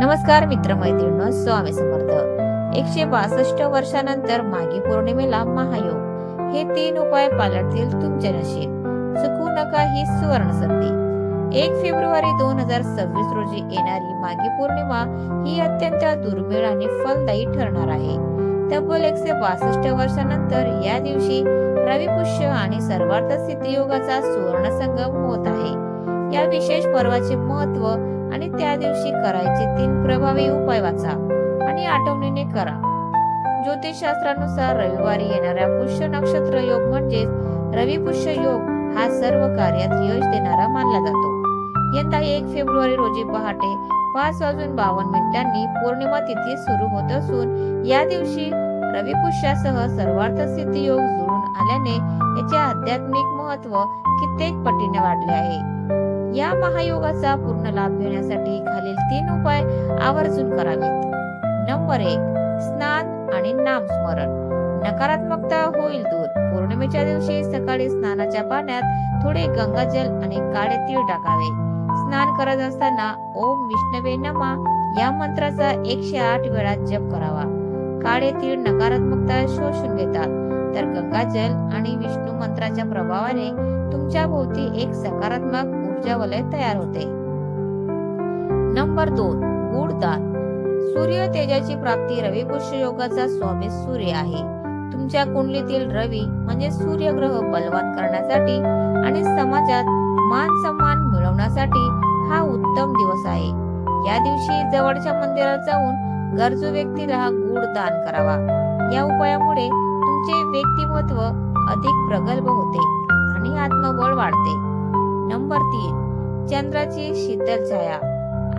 नमस्कार मित्रमैत्रिणींनो स्वामी समर्थ. एकशे बासष्ट वर्षानंतर मागी पौर्णिमेला महायोग. हे तीन उपाय पालटतील तुमचे नशीब. चुकू नका ही सुवर्ण संधी एक फेब्रुवारी दोन हजार सव्वीस रोजी येणारी मागी पौर्णिमा ही अत्यंत दुर्मिळ आणि फलदायी ठरणार आहे. तब्बल एकशे बासष्ट वर्षानंतर या दिवशी रवी पुष्य आणि सर्वार्थ सिद्धियोगाचा सुवर्ण संगम होत आहे. या विशेष पर्वाचे महत्त्व आणि त्या दिवशी करायचे तीन प्रभावी उपाय वाचा आणि आठवणीने करा. ज्योतिषशास्त्रानुसार रविवारी येणाऱ्या पुष्य नक्षत्र योग म्हणजेच रवी पुष्य योग हा सर्व कार्यात यश देणारा मानला जातो. यंदा एक फेब्रुवारी रोजी पहाटे पाच वाजून बावन्न मिनिटांनी पौर्णिमा तिथी सुरू होत असून या दिवशी रवी पुष्यासह सर्वार्थ सिद्धी योग जुळून आल्याने याचे आध्यात्मिक महत्त्व कित्येक पटीने वाढले आहे. या महायोगाचा पूर्ण लाभ घेण्यासाठी खालील तीन उपाय आवर्जून करावेत. नंबर एक स्नान आणि नामस्मरण. नकारात्मकता होईल दूर. पौर्णिमेच्या दिवशी सकाळी स्नानाच्या पाण्यात थोडे गंगाजल आणि काळे तीळ टाकावे. स्नान करत असताना ओम विष्णवे नमा या मंत्राचा एकशे आठ वेळा जप करावा. काळे तीळ नकारात्मकता शोषून घेतात. तर गंगाजल आणि विष्णू मंत्राच्या प्रभावाने तुमच्या भोवती एक सकारात्मक ऊर्जा वलय तयार होते. नंबर दोन गुड दान. सूर्य तेजाची प्राप्ती रवी पुष्य योगाचा स्वामी सूर्य आहे. तुमच्या कुंडलीतील रवी म्हणजे सूर्यग्रह बलवान करण्यासाठी आणि समाजात मान सन्मान मिळवण्यासाठी हा उत्तम दिवस आहे. या दिवशी जवळच्या मंदिरात जाऊन गरजू व्यक्तीला गुड दान करावा. या उपायामुळे तुमचे व्यक्तिमत्व अधिक प्रगल्भ होते. नंबर तीन चंद्राची शीतल छाया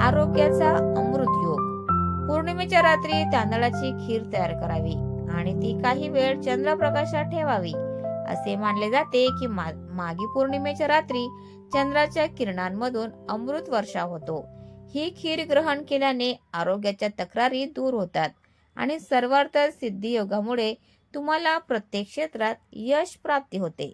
आरोग्याचा अमृत योग. पौर्णिमेच्या रात्री तांदळाची खीर तयार करावी आणि ती काही वेळ चंद्रप्रकाशात ठेवावी. असे मानले जाते की मागी पौर्णिमेच्या रात्री चंद्राच्या किरणांमधून अमृत वर्षा होतो. ही खीर ग्रहण केल्याने आरोग्याच्या तक्रारी दूर होतात आणि सर्वार्थ सिद्धी योगामुळे तुम्हाला प्रत्येक क्षेत्रात यश प्राप्ती होते.